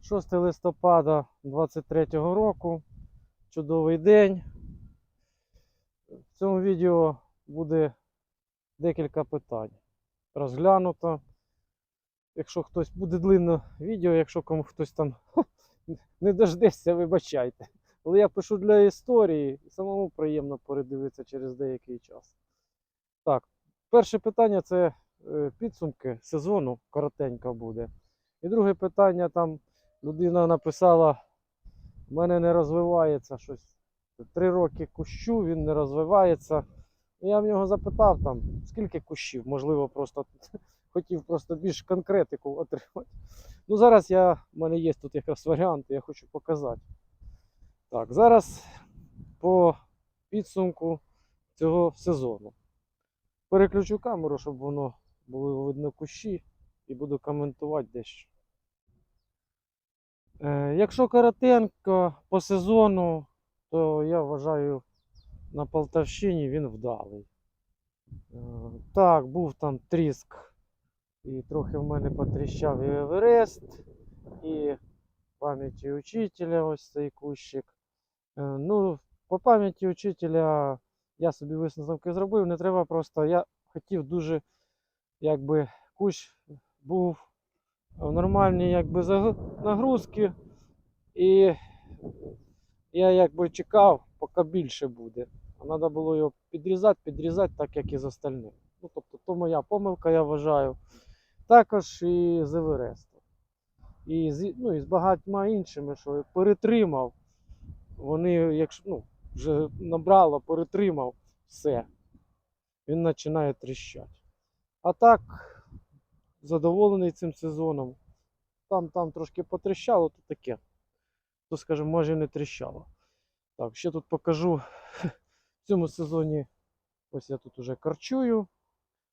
6 листопада 23 року. Чудовий день. В цьому відео буде декілька питань. Розглянуто. Якщо хтось буде длинно відео, якщо кому хтось там не дождеться, вибачайте. Але я пишу для історії і самому приємно передивитися через деякий час. Так, перше питання це е, підсумки сезону, коротенько буде. І друге питання там людина написала: в мене не розвивається щось. Три роки кущу, він не розвивається. Я в нього запитав там, скільки кущів, можливо, просто хотів просто більш конкретику отримати. Ну, зараз я, в мене є тут якраз варіанти, я хочу показати. Так, зараз по підсумку цього сезону. Переключу камеру, щоб воно було видно кущі, і буду коментувати дещо. Е, якщо коротенько по сезону, то я вважаю на Полтавщині він вдалий. Е, так, був там тріск, і трохи в мене потріщав і Еверест, і пам'яті учителя ось цей кущик. Е, ну, по пам'яті учителя я собі висновки зробив, не треба просто. Я хотів дуже, якби кущ був в нормальній якби, нагрузки, і я якби чекав, поки більше буде. А треба було його підрізати, підрізати, так як і з остальним. Ну, тобто, то моя помилка, я вважаю. Також і з Еверестом. І з, ну, і з багатьма іншими, що я перетримав. Вони, якщо ну, вже набрало, перетримав все. Він починає тріщати. А так, задоволений цим сезоном. Там, там трошки потріщало, то таке. То, скажімо, і не тріщало. Так, ще тут покажу в цьому сезоні. Ось я тут уже карчую.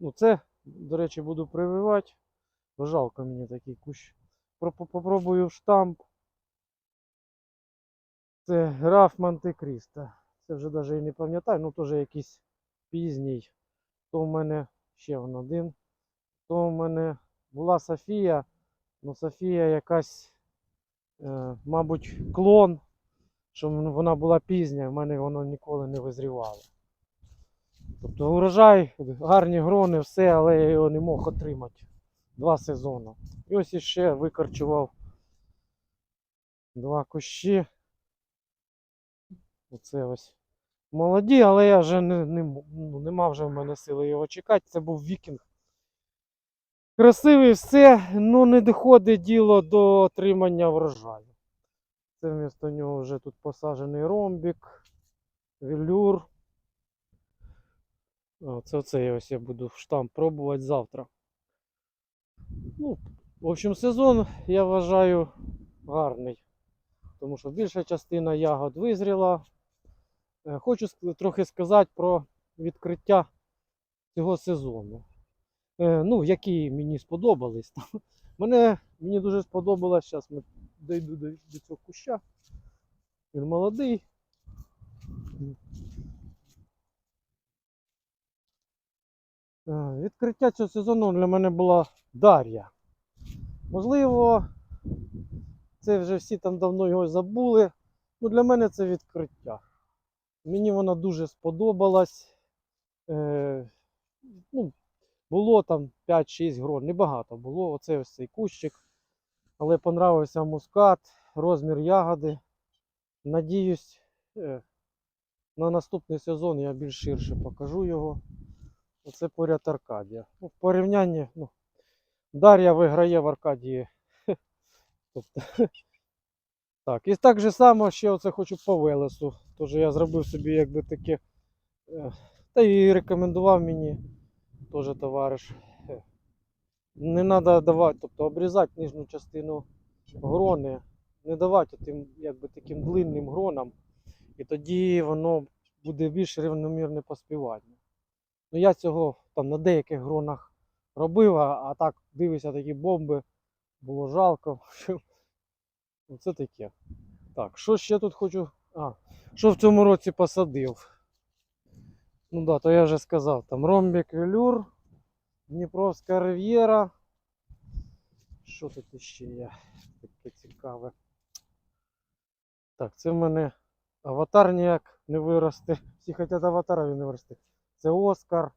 Ну, це, до речі, буду прививати. Жалко мені такий кущ. Попробую штамп. Це граф Монте-Крісто. Це вже навіть і не пам'ятаю, ну теж якийсь пізній. То в мене ще один. То в мене була Софія. Ну, Софія якась, е, мабуть, клон, що вона була пізня, в мене воно ніколи не визрівало. Тобто урожай, гарні грони, все, але я його не мог отримати два сезони. І ось іще викорчував два кущі. Оце ось молоді, але я вже не, не, ну, нема вже в мене сили його чекати. Це був вікінг. Красивий все, ну не доходить діло до отримання врожаю. Це вмісто нього вже тут посаджений ромбік, велюр. О, Це оце ось я буду штамп пробувати завтра. Ну, в общем, сезон я вважаю гарний. Тому що більша частина ягод визріла. Е, Хочу трохи сказати про відкриття цього сезону. Е, Ну, які мені сподобались. Мене, мені дуже сподобалось, зараз ми дійду до, до цього куща. Він молодий. Е, Відкриття цього сезону для мене була Дар'я. Можливо, це вже всі там давно його забули. Ну, для мене це відкриття. Мені вона дуже сподобалась. Е, ну, було там 5-6 грон, небагато було. Оце ось цей кущик. Але понравився мускат, розмір ягоди. Надіюсь, е, на наступний сезон я більш ширше покажу його. Оце поряд Аркадія. Ну, в порівнянні, ну, Дар'я виграє в Аркадії. Тобто, так, і так же само ще оце хочу по Велесу. Тож я зробив собі якби таке. е, Та і рекомендував мені теж товариш. е, Не треба давати, тобто обрізати нижню частину грони, не давати тим якби таким длинним гронам, і тоді воно буде більш рівномірне поспівання. Ну я цього там на деяких гронах робив, а, так дивишся такі бомби, було жалко. Оце таке. Так, що ще тут хочу. А, що в цьому році посадив? Ну да, то я вже сказав, там ромбік велюр, Дніпровська рив'єра. що тут іще є таке цікаве. Так, це в мене аватар ніяк не виросте. Всі хочуть аватара він не виросте. Це Оскар.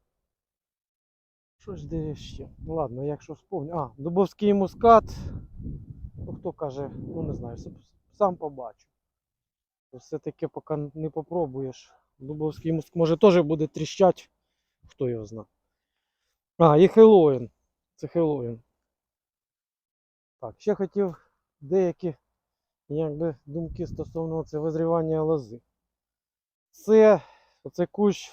Що ж де ще? Ну ладно, якщо вспомню. А, Дубовський мускат. Ну хто каже, ну не знаю, сам побачу. Все-таки поки не попробуєш. Дубовський мускат може теж буде тріщать. Хто його знає. А, і Хеллоуін. Це Хеллоуін. Так, ще хотів деякі якби, думки стосовно це визрівання лози. Це оце кущ,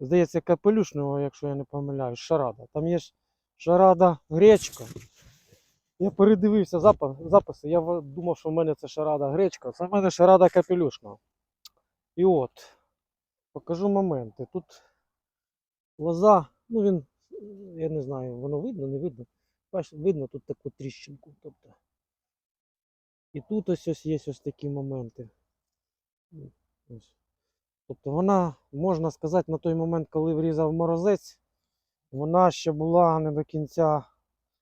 здається, капелюшного, якщо я не помиляюсь, шарада. Там є шарада гречка. Я передивився записи, я думав, що в мене це шарада гречка, це в мене шарада капелюшна. І от, покажу моменти. Тут лоза, ну він, я не знаю, воно видно, не видно. Бач, видно тут таку тріщинку. Тобто. І тут ось ось є ось такі моменти. Ось. Тобто вона, можна сказати, на той момент, коли врізав морозець, вона ще була не до кінця.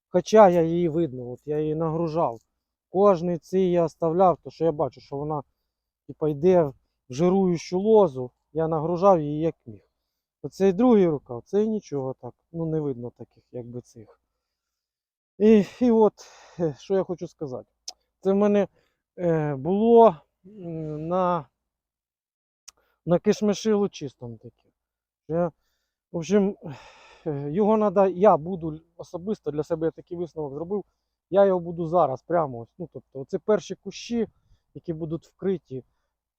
Хоча я її видно, от я її нагружав. Кожний цей я оставляв, то що я бачу, що вона типа, йде жируючу лозу, я нагружав її як міг. Оцей другий рукав, це нічого так, ну не видно таких, якби цих. І, і от, е, що я хочу сказати. Це в мене е, було на, на кишмиші лучистому таке. Я, в общем, е, його треба, я буду особисто для себе я такий висновок зробив. Я його буду зараз прямо ось. Ну, тобто, це перші кущі, які будуть вкриті.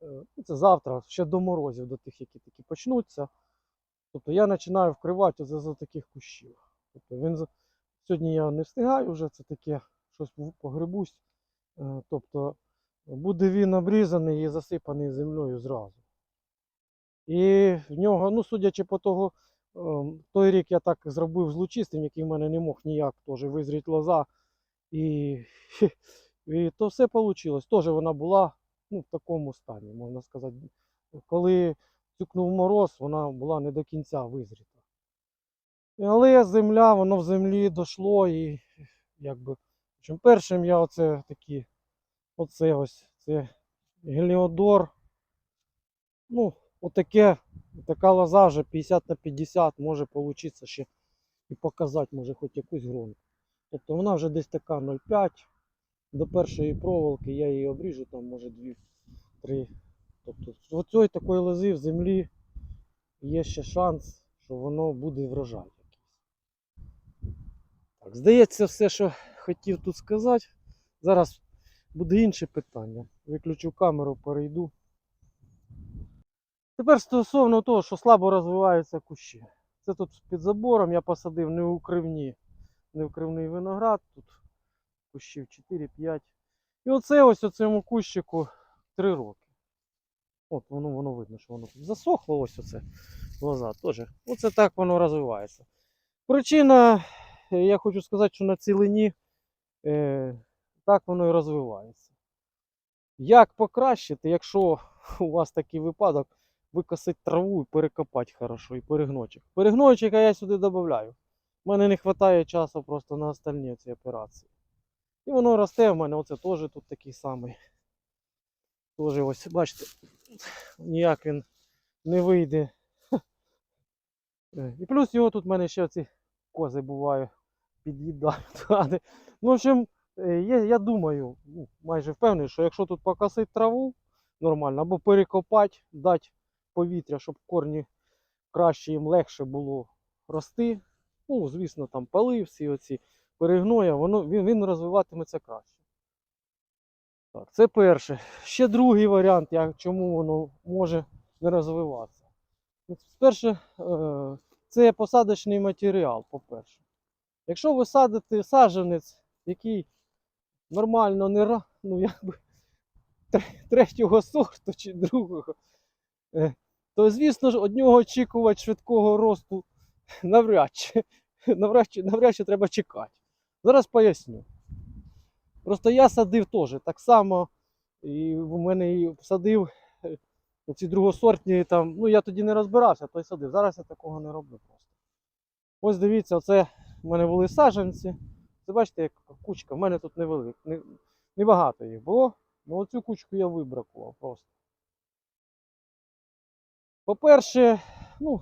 Е, ну, Це завтра, ще до морозів, до тих, які такі почнуться. Тобто я починаю вкривати за таких кущів. Тобто він сьогодні я не встигаю вже, це таке щось погребусь. Е, Тобто буде він обрізаний і засипаний землею зразу. І в нього, ну, судячи по того, ем, той рік я так зробив з лучистим, який в мене не мог ніяк теж визріти лоза. І, і то все вийшло. Теж вона була ну, в такому стані, можна сказати. Коли цюкнув мороз, вона була не до кінця визріта. Але земля, воно в землі дійшло і якби. Чим першим я оце такі, оце ось, це геліодор. Ну, отаке, така лоза вже 50 на 50 може получитися ще і показати, може, хоч якусь гронку. Тобто вона вже десь така 0,5. До першої проволоки я її обріжу, там може 2-3. Тобто з оцієї такої лози в землі є ще шанс, що воно буде врожай якийсь. Так, здається, все, що хотів тут сказати. Зараз буде інше питання. Виключу камеру, перейду. Тепер стосовно того, що слабо розвиваються кущі. Це тут під забором я посадив не укривний виноград, тут кущів 4-5. І оце ось у цьому кущику 3 роки. От воно, воно видно, що воно засохло, ось оце лоза теж. Оце так воно розвивається. Причина, е, я хочу сказати, що на цілині е, так воно і розвивається. Як покращити, якщо у вас такий випадок, викосити траву і перекопати хорошо, і перегнойчик. Перегнойчика я сюди додаю. У мене не вистачає часу просто на остальні ці операції. І воно росте в мене, оце теж тут такий самий. Теж ось, бачите, ніяк він не вийде. Е, І плюс його тут в мене ще ці кози буває, під'їдають. Ну, в общем, е, я, я думаю, ну, майже впевнений, що якщо тут покосити траву нормально, або перекопати, дати повітря, щоб корні краще їм легше було рости. Ну, звісно, там пали всі оці перегноя, воно, він, він розвиватиметься краще. Так, це перше. Ще другий варіант, як, чому воно може не розвиватися. Перше, це посадочний матеріал, по-перше. Якщо ви садите саджанець, який нормально не ну, якби, тре- третього сорту чи другого, е, то звісно ж від нього очікувати швидкого росту навряд чи, навряд чи, навряд чи треба чекати. Зараз поясню. Просто я садив теж так само, і в мене і садив е, ці другосортні там, ну я тоді не розбирався, то й садив. Зараз я такого не роблю просто. Ось дивіться, оце в мене були саджанці. Це бачите, як кучка. В мене тут невелик, не, небагато їх було. Ну оцю кучку я вибракував просто. По-перше, ну,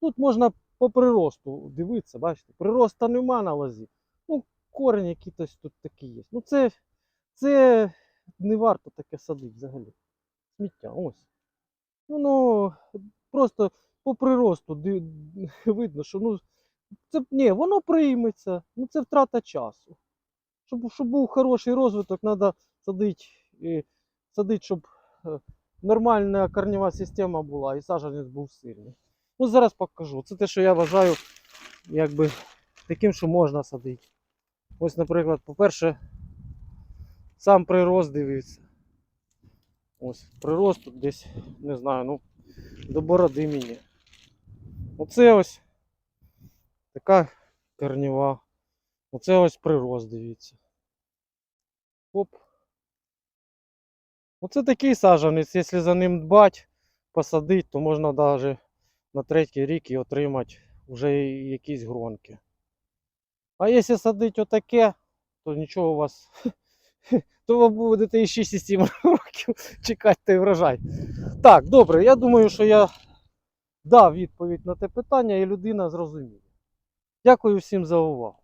тут можна по приросту дивитися, бачите, прироста нема на лозі. Ну, корінь якийсь тут такий є. Ну, це, це не варто таке садити взагалі. Сміття, ось. Ну просто по приросту видно, що ну, це, ні, воно прийметься, ну це втрата часу. Щоб, щоб був хороший розвиток, треба садити, садити, щоб е, нормальна корнева система була і саджанець був сильний. Ну, зараз покажу. Це те, що я вважаю якби таким, що можна садити. Ось, наприклад, по-перше, сам прирост дивіться. Ось, прирост тут десь, не знаю, ну, до бороди мені. Оце ось така корнева. Оце ось прирост, дивіться. Оп. Оце такий саджанець, якщо за ним дбати, посадити, то можна навіть на третій рік і отримати вже якісь гронки. А якщо садити отаке, то нічого у вас. То ви будете і 6-7 років чекати той врожай. Так, добре, я думаю, що я дав відповідь на те питання і людина зрозуміє. Дякую всім за увагу.